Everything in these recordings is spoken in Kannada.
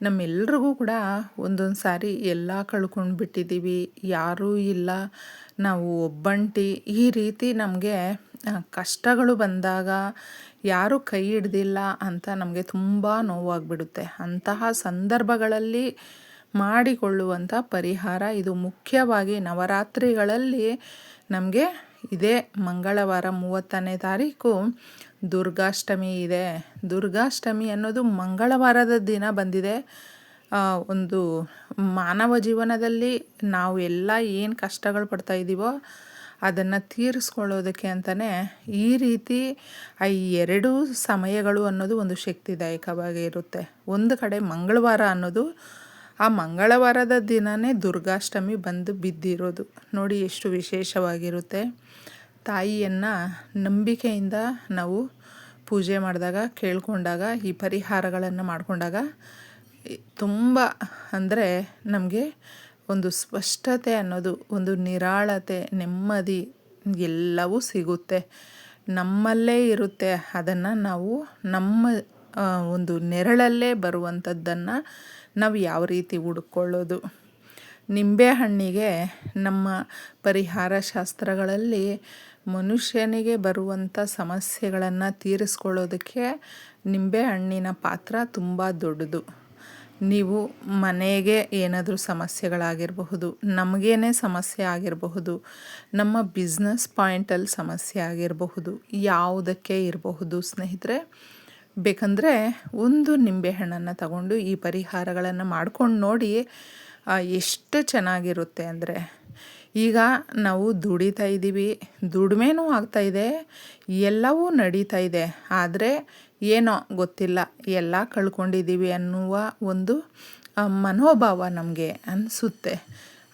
ನಮ್ಮೆಲ್ರಿಗೂ ಕೂಡ ಒಂದೊಂದು ಸಾರಿ ಎಲ್ಲ ಕಳ್ಕೊಂಡು ಬಿಟ್ಟಿದ್ದೀವಿ ಯಾರೂ ಇಲ್ಲ. ನಾವು ಒಬ್ಬಂಟಿ. ಈ ರೀತಿ ನಮಗೆ ಕಷ್ಟಗಳು ಬಂದಾಗ ಯಾರೂ ಕೈ ಹಿಡ್ದಿಲ್ಲ ಅಂತ ನಮಗೆ ತುಂಬ ನೋವಾಗಿಬಿಡುತ್ತೆ. ಅಂತಹ ಸಂದರ್ಭಗಳಲ್ಲಿ ಮಾಡಿಕೊಳ್ಳುವಂಥ ಪರಿಹಾರ ಇದು ಮುಖ್ಯವಾಗಿ ನವರಾತ್ರಿಗಳಲ್ಲಿ ನಮಗೆ ಇದೇ. ಮಂಗಳವಾರ ಮೂವತ್ತನೇ ತಾರೀಕು ದುರ್ಗಾಷ್ಟಮಿ ಇದೆ. ದುರ್ಗಾಷ್ಟಮಿ ಅನ್ನೋದು ಮಂಗಳವಾರದ ದಿನ ಬಂದಿದೆ. ಒಂದು ಮಾನವ ಜೀವನದಲ್ಲಿ ನಾವು ಎಲ್ಲ ಏನು ಕಷ್ಟಗಳು ಪಡ್ತಾ ಇದ್ದೀವೋ ಅದನ್ನು ತೀರಿಸ್ಕೊಳ್ಳೋದಕ್ಕೆ ಅಂತಲೇ ಈ ರೀತಿ ಆ ಎರಡೂ ಸಮಯಗಳು ಅನ್ನೋದು ಒಂದು ಶಕ್ತಿದಾಯಕವಾಗಿ ಇರುತ್ತೆ. ಒಂದು ಕಡೆ ಮಂಗಳವಾರ ಅನ್ನೋದು ಆ ಮಂಗಳವಾರದ ದಿನವೇ ದುರ್ಗಾಷ್ಟಮಿ ಬಂದು ಬಿದ್ದಿರೋದು. ನೋಡಿ ಎಷ್ಟು ವಿಶೇಷವಾಗಿರುತ್ತೆ. ತಾಯಿಯನ್ನು ನಂಬಿಕೆಯಿಂದ ನಾವು ಪೂಜೆ ಮಾಡಿದಾಗ, ಕೇಳಿಕೊಂಡಾಗ, ಈ ಪರಿಹಾರಗಳನ್ನು ಮಾಡಿಕೊಂಡಾಗ ತುಂಬ ಅಂದರೆ ನಮಗೆ ಒಂದು ಸ್ಪಷ್ಟತೆ ಅನ್ನೋದು, ಒಂದು ನಿರಾಳತೆ, ನೆಮ್ಮದಿ ಎಲ್ಲವೂ ಸಿಗುತ್ತೆ. ನಮ್ಮಲ್ಲೇ ಇರುತ್ತೆ. ಅದನ್ನು ನಾವು ನಮ್ಮ ಒಂದು ನೆರಳಲ್ಲೇ ಬರುವಂಥದ್ದನ್ನು ನಾವು ಯಾವ ರೀತಿ ಹುಡುಕೊಳ್ಳೋದು? ನಿಂಬೆಹಣ್ಣಿಗೆ ನಮ್ಮ ಪರಿಹಾರ ಶಾಸ್ತ್ರಗಳಲ್ಲಿ ಮನುಷ್ಯನಿಗೆ ಬರುವಂಥ ಸಮಸ್ಯೆಗಳನ್ನು ತೀರಿಸ್ಕೊಳ್ಳೋದಕ್ಕೆ ನಿಂಬೆಹಣ್ಣಿನ ಪಾತ್ರ ತುಂಬ ದೊಡ್ಡದು. ನೀವು ಮನೆಗೆ ಏನಾದರೂ ಸಮಸ್ಯೆಗಳಾಗಿರಬಹುದು, ನಮಗೇನೆ ಸಮಸ್ಯೆ ಆಗಿರಬಹುದು, ನಮ್ಮ ಬಿಸ್ನೆಸ್ ಪಾಯಿಂಟಲ್ಲಿ ಸಮಸ್ಯೆ ಆಗಿರಬಹುದು, ಯಾವುದಕ್ಕೆ ಇರಬಹುದು ಸ್ನೇಹಿತರೆ ಬೇಕಂದರೆ ಒಂದು ನಿಂಬೆಹಣ್ಣನ್ನು ತಗೊಂಡು ಈ ಪರಿಹಾರಗಳನ್ನು ಮಾಡ್ಕೊಂಡು ನೋಡಿ ಎಷ್ಟು ಚೆನ್ನಾಗಿರುತ್ತೆ ಅಂದರೆ. ಈಗ ನಾವು ದುಡಿತಾ ಇದ್ದೀವಿ, ದುಡಿಮೆನೂ ಆಗ್ತಾಯಿದೆ ಎಲ್ಲವೂ ನಡೀತಾ ಇದೆ. ಆದರೆ ಏನೋ ಗೊತ್ತಿಲ್ಲ, ಎಲ್ಲ ಕಳ್ಕೊಂಡಿದ್ದೀವಿ ಅನ್ನುವ ಒಂದು ಮನೋಭಾವ ನಮಗೆ ಅನಿಸುತ್ತೆ.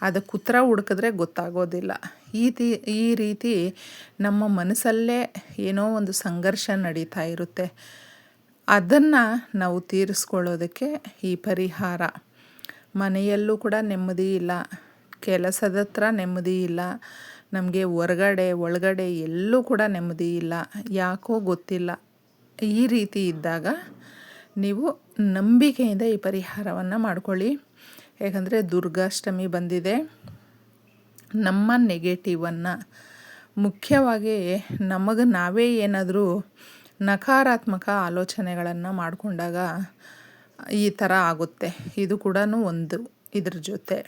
ಅದಕ್ಕೆ ಉತ್ತರ ಹುಡುಕಿದ್ರೆ ಗೊತ್ತಾಗೋದಿಲ್ಲ. ಈ ತಿ, ಈ ರೀತಿ ನಮ್ಮ ಮನಸ್ಸಲ್ಲೇ ಏನೋ ಒಂದು ಸಂಘರ್ಷ ನಡೀತಾ ಇರುತ್ತೆ. ಅದನ್ನು ನಾವು ತೀರಿಸ್ಕೊಳ್ಳೋದಕ್ಕೆ ಈ ಪರಿಹಾರ. ಮನೆಯಲ್ಲೂ ಕೂಡ ನೆಮ್ಮದಿ ಇಲ್ಲ. ಕೆಲಸದ ಹತ್ರ ನೆಮ್ಮದಿ ಇಲ್ಲ. ನಮಗೆ ಹೊರಗಡೆ, ಒಳಗಡೆ ಎಲ್ಲೂ ಕೂಡ ನೆಮ್ಮದಿ ಇಲ್ಲ. ಯಾಕೋ ಗೊತ್ತಿಲ್ಲ. ಈ ರೀತಿ ಇದ್ದಾಗ ನೀವು ನಂಬಿಕೆಯಿಂದ ಈ ಪರಿಹಾರವನ್ನು ಮಾಡ್ಕೊಳ್ಳಿ. ಯಾಕಂದರೆ ದುರ್ಗಾಷ್ಟಮಿ ಬಂದಿದೆ. ನಮ್ಮ ನೆಗೆಟಿವನ್ನು ಮುಖ್ಯವಾಗಿ ನಮಗೆ ನಾವೇ ಏನಾದರೂ ನಕಾರಾತ್ಮಕ ಆಲೋಚನೆಗಳನ್ನು ಮಾಡಿಕೊಂಡಾಗ ಈ ಥರ ಆಗುತ್ತೆ. ಇದು ಕೂಡ ಒಂದು ಇದ್ರ ಜೊತೆ.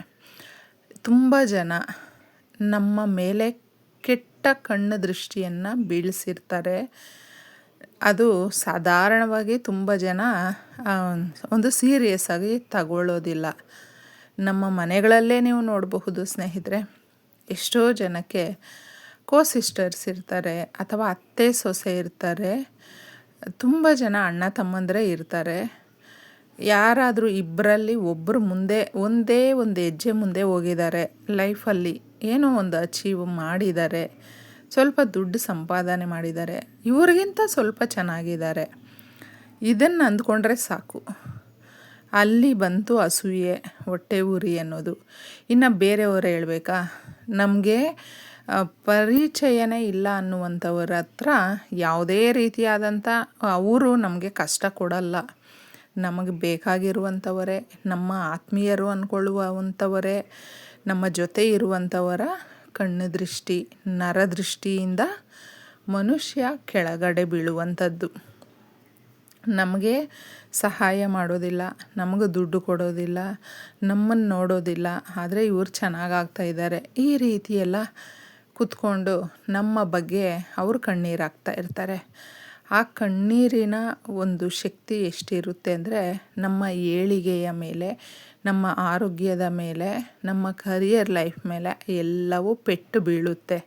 ತುಂಬ ಜನ ನಮ್ಮ ಮೇಲೆ ಕೆಟ್ಟ ಕಣ್ಣು ದೃಷ್ಟಿಯನ್ನು ಬೀಳಿಸಿರ್ತಾರೆ. ಅದು ಸಾಧಾರಣವಾಗಿ ತುಂಬ ಜನ ಒಂದು ಸೀರಿಯಸ್ ಆಗಿ ತಗೊಳ್ಳೋದಿಲ್ಲ. ನಮ್ಮ ಮನೆಗಳಲ್ಲೇ ನೀವು ನೋಡಬಹುದು ಸ್ನೇಹಿತರೆ, ಎಷ್ಟೋ ಜನಕ್ಕೆ ಕೋ ಸಿಸ್ಟರ್ಸ್ ಇರ್ತಾರೆ ಅಥವಾ ಅತ್ತೆ, ಸೊಸೆ ಇರ್ತಾರೆ. ತುಂಬ ಜನ ಅಣ್ಣ ತಮ್ಮಂದರೆ ಇರ್ತಾರೆ. ಯಾರಾದರೂ ಇಬ್ಬರಲ್ಲಿ ಒಬ್ಬರು ಮುಂದೆ, ಒಂದೇ ಒಂದು ಹೆಜ್ಜೆ ಮುಂದೆ ಹೋಗಿದ್ದಾರೆ ಲೈಫಲ್ಲಿ. ಏನೋ ಒಂದು ಅಚೀವ್ ಮಾಡಿದ್ದಾರೆ. ಸ್ವಲ್ಪ ದುಡ್ಡು ಸಂಪಾದನೆ ಮಾಡಿದ್ದಾರೆ. ಇವ್ರಿಗಿಂತ ಸ್ವಲ್ಪ ಚೆನ್ನಾಗಿದ್ದಾರೆ. ಇದನ್ನು ಅಂದ್ಕೊಂಡ್ರೆ ಸಾಕು. ಅಲ್ಲಿ ಬಂತು ಅಸೂಯೆ, ಹೊಟ್ಟೆ ಉರಿ ಅನ್ನೋದು. ಇನ್ನು ಬೇರೆಯವರು ಹೇಳ್ಬೇಕಾ? ನಮಗೆ ಪರಿಚಯನೇ ಇಲ್ಲ ಅನ್ನುವಂಥವ್ರ ಹತ್ರ ಯಾವುದೇ ರೀತಿಯಾದಂಥ ಅವರು ನಮಗೆ ಕಷ್ಟ ಕೊಡಲ್ಲ. ನಮಗೆ ಬೇಕಾಗಿರುವಂಥವರೇ, ನಮ್ಮ ಆತ್ಮೀಯರು ಅಂದ್ಕೊಳ್ಳುವಂಥವರೇ, ನಮ್ಮ ಜೊತೆ ಇರುವಂಥವರ ಕಣ್ಣು ದೃಷ್ಟಿ ನರದೃಷ್ಟಿಯಿಂದ ಮನುಷ್ಯ ಕೆಳಗಡೆ ಬೀಳುವಂಥದ್ದು. ನಮಗೆ ಸಹಾಯ ಮಾಡೋದಿಲ್ಲ, ನಮಗೆ ದುಡ್ಡು ಕೊಡೋದಿಲ್ಲ, ನಮ್ಮನ್ನು ನೋಡೋದಿಲ್ಲ, ಆದರೆ ಇವ್ರು ಚೆನ್ನಾಗಾಗ್ತಾ ಇದ್ದಾರೆ. ಈ ರೀತಿಯೆಲ್ಲ ಕೂತ್ಕೊಂಡು ನಮ್ಮ ಬಗ್ಗೆ ಅವರು ಕಣ್ಣೀರಾಗ್ತಾ ಇರ್ತಾರೆ. ಆ ಕಣ್ಣೀರಿನ ಒಂದು ಶಕ್ತಿ ಎಷ್ಟಿರುತ್ತೆ ಅಂದರೆ ನಮ್ಮ ಏಳಿಗೆಯ ಮೇಲೆ, ನಮ್ಮ ಆರೋಗ್ಯದ ಮೇಲೆ, ನಮ್ಮ ಕರಿಯರ್ ಲೈಫ್ ಮೇಲೆ ಎಲ್ಲವೂ ಪೆಟ್ಟು ಬೀಳುತ್ತೆ.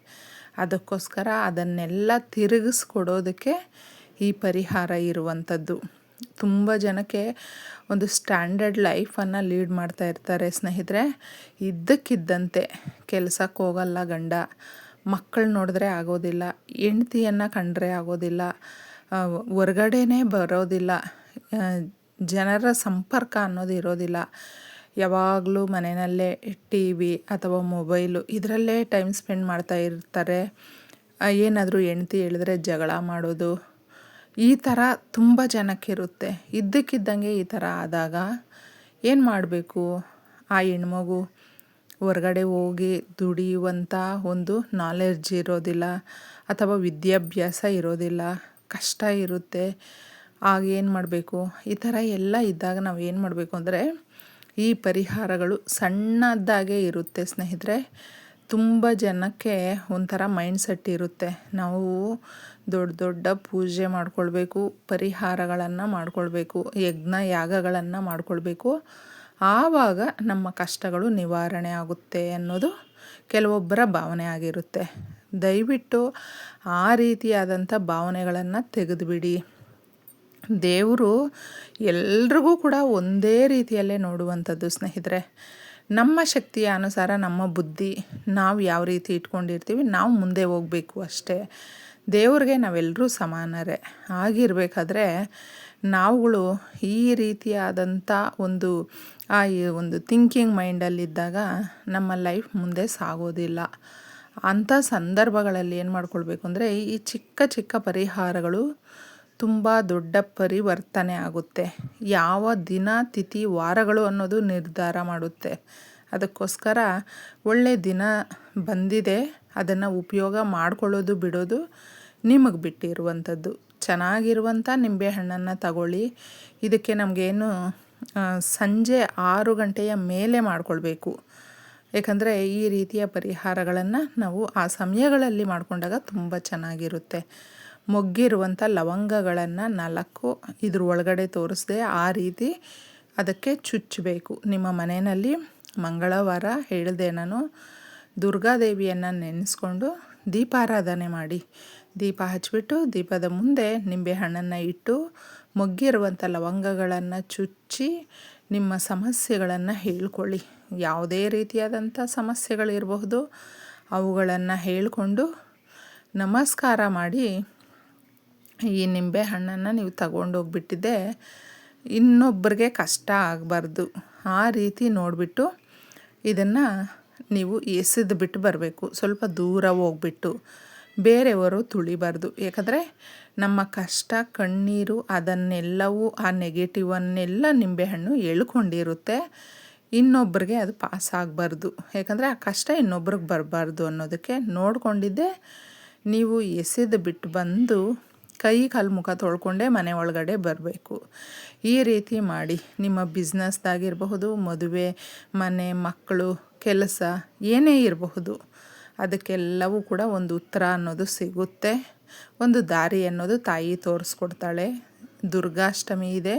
ಅದಕ್ಕೋಸ್ಕರ ಅದನ್ನೆಲ್ಲ ತಿರುಗಿಸ್ಕೊಡೋದಕ್ಕೆ ಈ ಪರಿಹಾರ ಇರುವಂಥದ್ದು. ತುಂಬ ಜನಕ್ಕೆ ಒಂದು ಸ್ಟ್ಯಾಂಡರ್ಡ್ ಲೈಫನ್ನು ಲೀಡ್ ಮಾಡ್ತಾ ಇರ್ತಾರೆ ಸ್ನೇಹಿತರೆ. ಇದ್ದಕ್ಕಿದ್ದಂತೆ ಕೆಲಸಕ್ಕೆ ಹೋಗಲ್ಲ ಗಂಡ. ಮಕ್ಕಳು ನೋಡಿದ್ರೆ ಆಗೋದಿಲ್ಲ. ಹೆಂಡ್ತಿಯನ್ನು ಕಂಡ್ರೆ ಆಗೋದಿಲ್ಲ. ಹೊರ್ಗಡೆನೇ ಬರೋದಿಲ್ಲ. ಜನರ ಸಂಪರ್ಕ ಅನ್ನೋದು ಇರೋದಿಲ್ಲ. ಯಾವಾಗಲೂ ಮನೆಯಲ್ಲೇ ಟಿ ವಿ ಅಥವಾ ಮೊಬೈಲು ಇದರಲ್ಲೇ ಟೈಮ್ ಸ್ಪೆಂಡ್ ಮಾಡ್ತಾ ಇರ್ತಾರೆ. ಏನಾದರೂ ಹೆಂಡ್ತಿ ಹೇಳಿದ್ರೆ ಜಗಳ ಮಾಡೋದು ಈ ಥರ ತುಂಬ ಜನಕ್ಕಿರುತ್ತೆ. ಇದ್ದಕ್ಕಿದ್ದಂಗೆ ಈ ಥರ ಆದಾಗ ಏನು ಮಾಡಬೇಕು? ಆ ಹೆಣ್ಮಗು ಹೊರಗಡೆ ಹೋಗಿ ದುಡಿಯುವಂಥ ಒಂದು ನಾಲೆಡ್ಜ್ ಇರೋದಿಲ್ಲ, ಅಥವಾ ವಿದ್ಯಾಭ್ಯಾಸ ಇರೋದಿಲ್ಲ, ಕಷ್ಟ ಇರುತ್ತೆ. ಆಗ ಏನು ಮಾಡಬೇಕು? ಈ ಥರ ಎಲ್ಲ ಇದ್ದಾಗ ನಾವು ಏನು ಮಾಡಬೇಕು ಅಂದರೆ, ಈ ಪರಿಹಾರಗಳು ಸಣ್ಣದಾಗೇ ಇರುತ್ತೆ ಸ್ನೇಹಿತರೆ. ತುಂಬ ಜನಕ್ಕೆ ಒಂಥರ ಮೈಂಡ್ ಸೆಟ್ ಇರುತ್ತೆ. ನಾವು ದೊಡ್ಡ ದೊಡ್ಡ ಪೂಜೆ ಮಾಡ್ಕೊಳ್ಬೇಕು, ಪರಿಹಾರಗಳನ್ನು ಮಾಡ್ಕೊಳ್ಬೇಕು, ಯಜ್ಞ ಯಾಗಗಳನ್ನು ಮಾಡ್ಕೊಳ್ಬೇಕು. ಆವಾಗ ನಮ್ಮ ಕಷ್ಟಗಳು ನಿವಾರಣೆ ಆಗುತ್ತೆ ಅನ್ನೋದು ಕೆಲವೊಬ್ಬರ ಭಾವನೆ ಆಗಿರುತ್ತೆ. ದಯವಿಟ್ಟು ಆ ರೀತಿಯಾದಂಥ ಭಾವನೆಗಳನ್ನು ತೆಗೆದುಬಿಡಿ. ದೇವರು ಎಲ್ರಿಗೂ ಕೂಡ ಒಂದೇ ರೀತಿಯಲ್ಲೇ ನೋಡುವಂಥದ್ದು ಸ್ನೇಹಿತರೆ. ನಮ್ಮ ಶಕ್ತಿಯ ಅನುಸಾರ ನಮ್ಮ ಬುದ್ಧಿ ನಾವು ಯಾವ ರೀತಿ ಇಟ್ಕೊಂಡಿರ್ತೀವಿ, ನಾವು ಮುಂದೆ ಹೋಗಬೇಕು ಅಷ್ಟೇ. ದೇವ್ರಿಗೆ ನಾವೆಲ್ಲರೂ ಸಮಾನರೇ. ಆಗಿರಬೇಕಾದ್ರೆ ನಾವುಗಳು ಈ ರೀತಿಯಾದಂಥ ಒಂದು, ಆ ಒಂದು ಥಿಂಕಿಂಗ್ ಮೈಂಡಲ್ಲಿದ್ದಾಗ ನಮ್ಮ ಲೈಫ್ ಮುಂದೆ ಸಾಗೋದಿಲ್ಲ. ಅಂಥ ಸಂದರ್ಭಗಳಲ್ಲಿ ಏನು ಮಾಡ್ಕೊಳ್ಬೇಕು ಅಂದರೆ ಈ ಚಿಕ್ಕ ಚಿಕ್ಕ ಪರಿಹಾರಗಳು ತುಂಬ ದೊಡ್ಡ ಪರಿವರ್ತನೆ ಆಗುತ್ತೆ. ಯಾವ ದಿನ, ತಿಥಿ, ವಾರಗಳು ಅನ್ನೋದು ನಿರ್ಧಾರ ಮಾಡುತ್ತೆ. ಅದಕ್ಕೋಸ್ಕರ ಒಳ್ಳೆಯ ದಿನ ಬಂದಿದೆ. ಅದನ್ನು ಉಪಯೋಗ ಮಾಡಿಕೊಳ್ಳೋದು ಬಿಡೋದು ನಿಮಗೆ ಬಿಟ್ಟಿರುವಂಥದ್ದು. ಚೆನ್ನಾಗಿರುವಂಥ ನಿಂಬೆಹಣ್ಣನ್ನು ತಗೊಳ್ಳಿ. ಇದಕ್ಕೆ ನಮಗೇನು ಸಂಜೆ ಆರು ಗಂಟೆಯ ಮೇಲೆ ಮಾಡಿಕೊಳ್ಬೇಕು. ಏಕೆಂದರೆ ಈ ರೀತಿಯ ಪರಿಹಾರಗಳನ್ನು ನಾವು ಆ ಸಮಯಗಳಲ್ಲಿ ಮಾಡಿಕೊಂಡಾಗ ತುಂಬ ಚೆನ್ನಾಗಿರುತ್ತೆ. ಮೊಗ್ಗಿರುವಂಥ ಲವಂಗಗಳನ್ನು ನಾಲ್ಕು ಇದ್ರ ಒಳಗಡೆ ತೋರಿಸ್ದೆ ಆ ರೀತಿ ಅದಕ್ಕೆ ಚುಚ್ಚಬೇಕು. ನಿಮ್ಮ ಮನೆಯಲ್ಲಿ ಮಂಗಳವಾರ ಹೇಳಿದೆ ನಾನು, ದುರ್ಗಾದೇವಿಯನ್ನು ನೆನೆಸ್ಕೊಂಡು ದೀಪಾರಾಧನೆ ಮಾಡಿ. ದೀಪ ಹಚ್ಚಿಬಿಟ್ಟು ದೀಪದ ಮುಂದೆ ನಿಂಬೆಹಣ್ಣನ್ನು ಇಟ್ಟು ಮೊಗ್ಗಿರುವಂಥ ಲವಂಗಗಳನ್ನು ಚುಚ್ಚಿ ನಿಮ್ಮ ಸಮಸ್ಯೆಗಳನ್ನು ಹೇಳ್ಕೊಳ್ಳಿ. ಯಾವುದೇ ರೀತಿಯಾದಂಥ ಸಮಸ್ಯೆಗಳಿರಬಹುದು, ಅವುಗಳನ್ನು ಹೇಳಿಕೊಂಡು ನಮಸ್ಕಾರ ಮಾಡಿ ಈ ನಿಂಬೆ ಹಣ್ಣನ್ನು ನೀವು ತಗೊಂಡೋಗ್ಬಿಟ್ಟಿದ್ದೆ, ಇನ್ನೊಬ್ಬರಿಗೆ ಕಷ್ಟ ಆಗಬಾರ್ದು. ಆ ರೀತಿ ನೋಡಿಬಿಟ್ಟು ಇದನ್ನು ನೀವು ಎಸೆದು ಬಿಟ್ಟು ಬರಬೇಕು. ಸ್ವಲ್ಪ ದೂರ ಹೋಗ್ಬಿಟ್ಟು, ಬೇರೆಯವರು ತುಳಿಬಾರ್ದು. ಯಾಕಂದರೆ ನಮ್ಮ ಕಷ್ಟ, ಕಣ್ಣೀರು ಅದನ್ನೆಲ್ಲವೂ, ಆ ನೆಗೆಟಿವನ್ನೆಲ್ಲ ನಿಂಬೆಹಣ್ಣು ಎಳ್ಕೊಂಡಿರುತ್ತೆ. ಇನ್ನೊಬ್ಬರಿಗೆ ಅದು ಪಾಸ್ ಆಗಬಾರ್ದು. ಯಾಕಂದರೆ ಆ ಕಷ್ಟ ಇನ್ನೊಬ್ರಿಗೆ ಬರಬಾರ್ದು ಅನ್ನೋದಕ್ಕೆ ನೋಡಿಕೊಂಡಿದ್ದೆ. ನೀವು ಎಸೆದು ಬಿಟ್ಟು ಬಂದು ಕೈ ಕಾಲು ಮುಖ ತೊಳ್ಕೊಂಡೇ ಮನೆ ಒಳಗಡೆ ಬರಬೇಕು. ಈ ರೀತಿ ಮಾಡಿ ನಿಮ್ಮ ಬಿಸ್ನೆಸ್ದಾಗಿರಬಹುದು, ಮದುವೆ, ಮನೆ, ಮಕ್ಕಳು, ಕೆಲಸ ಏನೇ ಇರಬಹುದು, ಅದಕ್ಕೆಲ್ಲವೂ ಕೂಡ ಒಂದು ಉತ್ತರ ಅನ್ನೋದು ಸಿಗುತ್ತೆ. ಒಂದು ದಾರಿ ಅನ್ನೋದು ತಾಯಿ ತೋರಿಸ್ಕೊಡ್ತಾಳೆ. ದುರ್ಗಾಷ್ಟಮಿ ಇದೆ.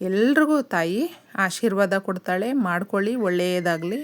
ಎಲ್ರಿಗೂ ತಾಯಿ ಆಶೀರ್ವಾದ ಕೊಡ್ತಾಳೆ. ಮಾಡ್ಕೊಳ್ಳಿ, ಒಳ್ಳೆಯದಾಗಲಿ.